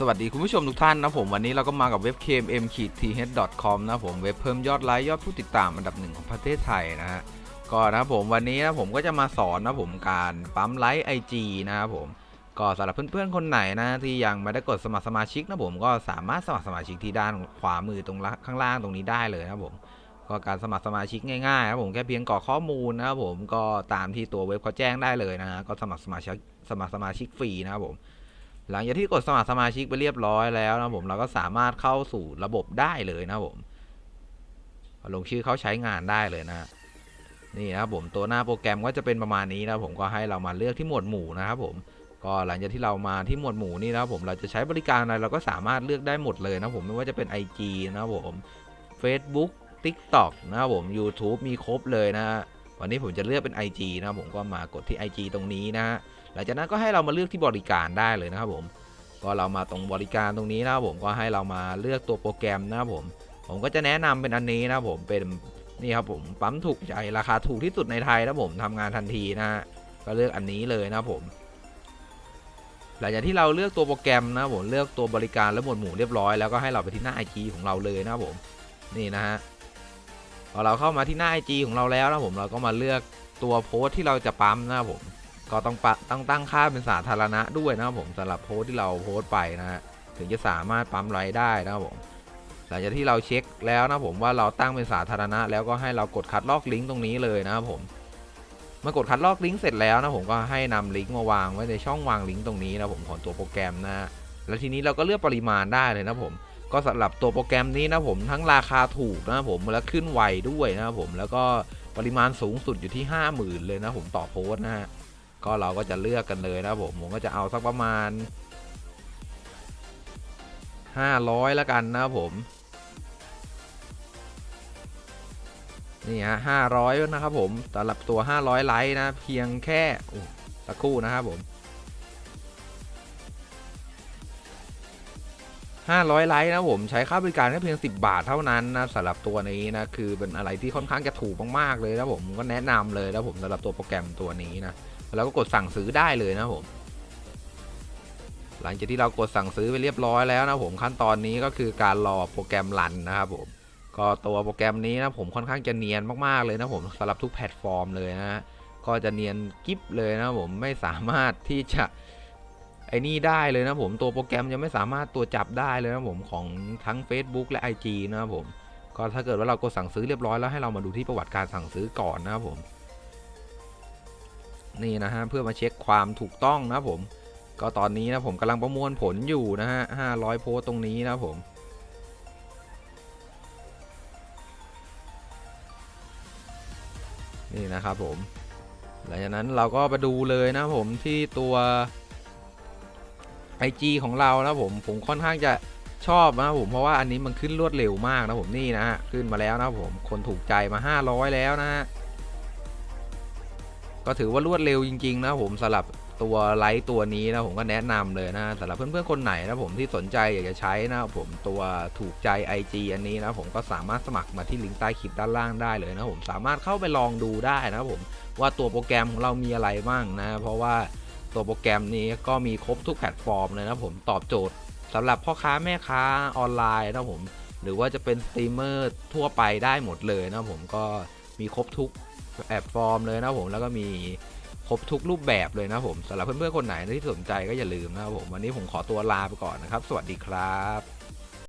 สวัสดีคุณผู้ชมทุกท่านนะผมวันนี้เราก็มากับเว็บ kmm t h com นะผมเว็บเพิ่มยอดไลค์ยอดผู้ติดตามอันดับหนึ่งของประเทศไทยนะฮะก็นะผมวันนี้นะผมก็จะมาสอนนะผมการปั๊มไลค์ IG นะครับผมก็สำหรับเพื่อนๆคนไหนนะที่ยังไม่ได้กดสมัครสมาชิกนะผมก็สามารถสมัครสมาชิกที่ด้านขวามือตรงข้างล่างตรงนี้ได้เลยนะผมก็การสมัครสมาชิกง่ายๆนะผมแค่เพียงกรอกข้อมูลนะครับผมก็ตามที่ตัวเว็บเขาแจ้งได้เลยนะฮะก็สมัครสมาชิกสมัครสมาชิกฟรีนะครับผม หลังจากที่กดสมัครสมาชิกไปเรียบร้อยแล้วนะผมเราก็สามารถเข้าสู่ระบบได้เลยนะผมลงชื่อเขาใช้งานได้เลยนะ นี่นะครับผมตัวหน้าโปรแกรมก็จะเป็นประมาณนี้นะผมก็ให้เรามาเลือกที่หมวดหมู่นะครับผมก็หลังจากที่เรามาที่หมวดหมู่นี่นะครับผมเราจะใช้บริการอะไรเราก็สามารถเลือกได้หมดเลยนะผมไม่ว่าจะเป็น IG นะครับผม Facebook TikTok นะครับผม YouTube มีครบเลยนะฮะ วันนี้ผมจะเลือกเป็น IG นะครับผมก็มากดที่ IG ตรงนี้นะฮะหลังจากนั้นก็ให้เรามาเลือกที่บริการได้เลยนะครับผมก็เรามาตรงบริการตรงนี้นะครับผมก็ให้เรามาเลือกตัวโปรแกรมนะครับผม ผมก็จะแนะนำเป็นอันนี้นะครับผมเป็นนี่ครับผมปั๊มถูกใจราคาถูกที่สุดในไทยนะครับผมทำงานทันทีนะฮะก็เลือกอันนี้เลยนะครับผมหลังจากที่เราเลือกตัวโปรแกรมนะผมเลือกตัวบริการและหมวดหมู่เรียบร้อยแล้วก็ให้เราไปที่หน้า IG ของเราเลยนะครับผมนี่นะฮะ พอเราเข้ามาที่หน้า IG ของเราแล้วนะผมเราก็มาเลือกตัวโพสต์ที่เราจะปั๊มนะครับผมก็ต้องปต้องตั้งค่าเป็นสาธารณะด้วยนะครับผมสำหรับโพสต์ที่เราโพสต์ไปนะฮะถึงจะสามารถปั๊มไลค์ได้นะครับผมหลังจากที่เราเช็คแล้วนะผมว่าเราตั้งเป็นสาธารณะ แล้วก็ให้เรากดคัดลอกลิงก์ตรงนี้เลยนะครับผมเมื่อกดคัดลอกลิงก์เสร็จแล้วนะผมก็ให้นำลิงก์มาวางไว้ในช่องวางลิงก์ตรงนี้นะผมของตัวโปรแกรมนะฮะแล้วทีนี้เราก็เลือกปริมาณได้เลยนะผม ก็สำหรับตัวโปรแกรมนี้นะผมทั้งราคาถูกนะผมและขึ้นไวด้วยนะผมแล้วก็ปริมาณสูงสุดอยู่ที่ 50,000 เลยนะผมต่อโพสต์นะฮะก็เราก็จะเลือกกันเลยนะผมผมก็จะเอาสักประมาณ 500แล้วกันนะผมนี่ฮะ500นะครับผมสำหรับตัว 500 ไลค์นะ เพียงแค่สักครู่นะครับผม 500 ไลค์นะผมใช้ค่าบริการแค่เพียง 10 บาทเท่านั้นนะสำหรับตัวนี้นะคือเป็นอะไรที่ค่อนข้างจะถูกมากๆเลยนะผมก็แนะนำเลยนะผมสำหรับตัวโปรแกรมตัวนี้นะแล้วก็กดสั่งซื้อได้เลยนะผม หลังจากที่เรากดสั่งซื้อไปเรียบร้อยแล้วนะผมขั้นตอนนี้ก็คือการรอโปรแกรมรันนะครับผมก็ตัวโปรแกรมนี้นะผมค่อนข้างจะเนียนมากๆเลยนะผมสำหรับทุกแพลตฟอร์มเลยนะก็จะเนียนกิ๊บเลยนะผมไม่สามารถที่จะ ไอ้นี่ได้เลยนะผมตัวโปรแกรมยังไม่สามารถตัวจับได้เลยนะผมของทั้ง Facebook และ IG นะครับผมก็ถ้าเกิดว่าเรากดสั่งซื้อเรียบร้อยแล้วให้เรามาดูที่ประวัติการสั่งซื้อก่อนนะครับผม นี่นะฮะเพื่อมาเช็คความถูกต้องนะผม ก็ตอนนี้นะผมกำลังประมวลผลอยู่นะฮะ500โพสตตรงนี้นะผมนี่นะครับผม หลังจากนั้นเราก็ไปดูเลยนะผมที่ตัว IG ของเรานะผมผมค่อนข้างจะชอบนะผมเพราะว่าอันนี้มันขึ้นรวดเร็วมากนะผมนี่นะฮะขึ้นมาแล้วนะผมคนถูกใจมา 500 แล้วนะฮะก็ถือว่ารวดเร็วจริง ๆ นะผมสำหรับตัวไลท์ตัวนี้นะผมก็แนะนำเลยนะสำหรับเพื่อนๆคนไหนนะผมที่สนใจอยากจะใช้นะผมตัวถูกใจ IG อันนี้นะผมก็สามารถสมัครมาที่ลิงก์ใต้คลิปด้านล่างได้เลยนะผมสามารถเข้าไปลองดูได้นะผมว่าตัวโปรแกรมของเรามีอะไรบ้างนะ เพราะว่า ตัวโปรแกรมนี้ก็มีครบทุกแพลตฟอร์มเลยนะผมตอบโจทย์สำหรับพ่อค้าแม่ค้าออนไลน์นะผมหรือว่าจะเป็นสตรีมเมอร์ทั่วไปได้หมดเลยนะผมก็มีครบทุกแพลตฟอร์มเลยนะผมแล้วก็มีครบทุกรูปแบบเลยนะผมสำหรับเพื่อนๆคนไหนที่สนใจก็อย่าลืมนะครับผมวันนี้ผมขอตัวลาไปก่อนนะครับ สวัสดีครับ